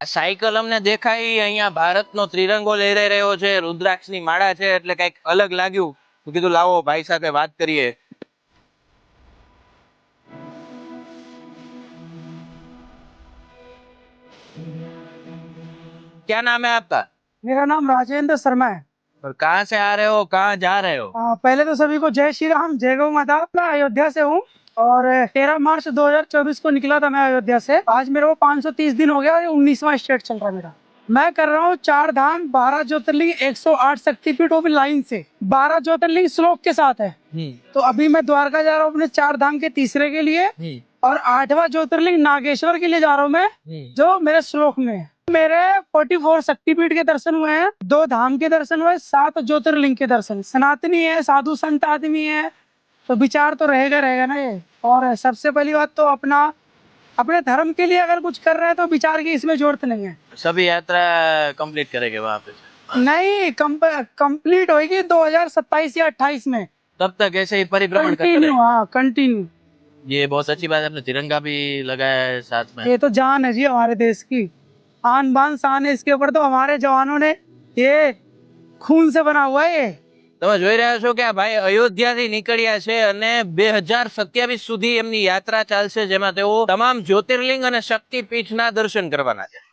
આ સાયકલ અમને દેખાઈ અહીંયા ભારતનો ત્રિરંગો લહેરાઈ રહ્યો છે રુદ્રાક્ષની માળા છે એટલે કંઈક અલગ લાગ્યું તો કીધું લાવો ભાઈ સાથે વાત કરીએ क्या नाम है आपका मेरा नाम राजेंद्र शर्मा है और कहाँ से आ रहे हो? कहाँ जा रहे हो? आ, पहले तो सभी को जय श्री राम जय गौ माता मैं अयोध्या से हूँ। और तेरह मार्च 2024 को निकला था मैं अयोध्या से। आज मेरे को 530 दिन हो गया और उन्नीसवा स्टेट चल रहा है मेरा। मैं कर रहा हूँ चार धाम बारह ज्योतिर्लिंग 108 शक्तिपीठ वो भी लाइन से। बारह ज्योतिर्लिंग श्लोक के साथ है। तो अभी मैं द्वारका जा रहा हूँ अपने चार धाम के तीसरे के लिए। और आठवां ज्योतिर्लिंग नागेश्वर के लिए जा रहा हूँ मैं जो मेरे श्लोक में है। मेरे 44 शक्तिपीठ के दर्शन हुए हैं दो धाम के दर्शन हुए सात ज्योतिर्लिंग के दर्शन। सनातनी है साधु संत आदमी है तो विचार तो रहेगा रहेगा ना ये। और सबसे पहली बात तो अपना अपने धर्म के लिए अगर कुछ कर रहे हैं तो विचार की इसमें ज़रूरत नहीं है। सभी यात्रा कंप्लीट करेंगे वहाँ पे। नहीं कंप्लीट होगी 2027 या 28 में। तब तक ऐसे ही परिभ्रमण कंटिन्यू हाँ कंटिन्यू ये बहुत अच्छी बात है आपने तिरंगा भी लगाया है साथ में। ये तो जान है जी हमारे देश की। आन बान शान है इसके ऊपर तो हमारे जवानों ने ये खून से बना हुआ है ये તમે જોઈ રહ્યા છો કે આ ભાઈ અયોધ્યાથી નીકળ્યા છે અને બે હજાર સત્યાવીસ સુધી એમની યાત્રા ચાલશે જેમાં તેઓ તમામ જ્યોતિર્લિંગ અને શક્તિપીઠના દર્શન કરવાના છે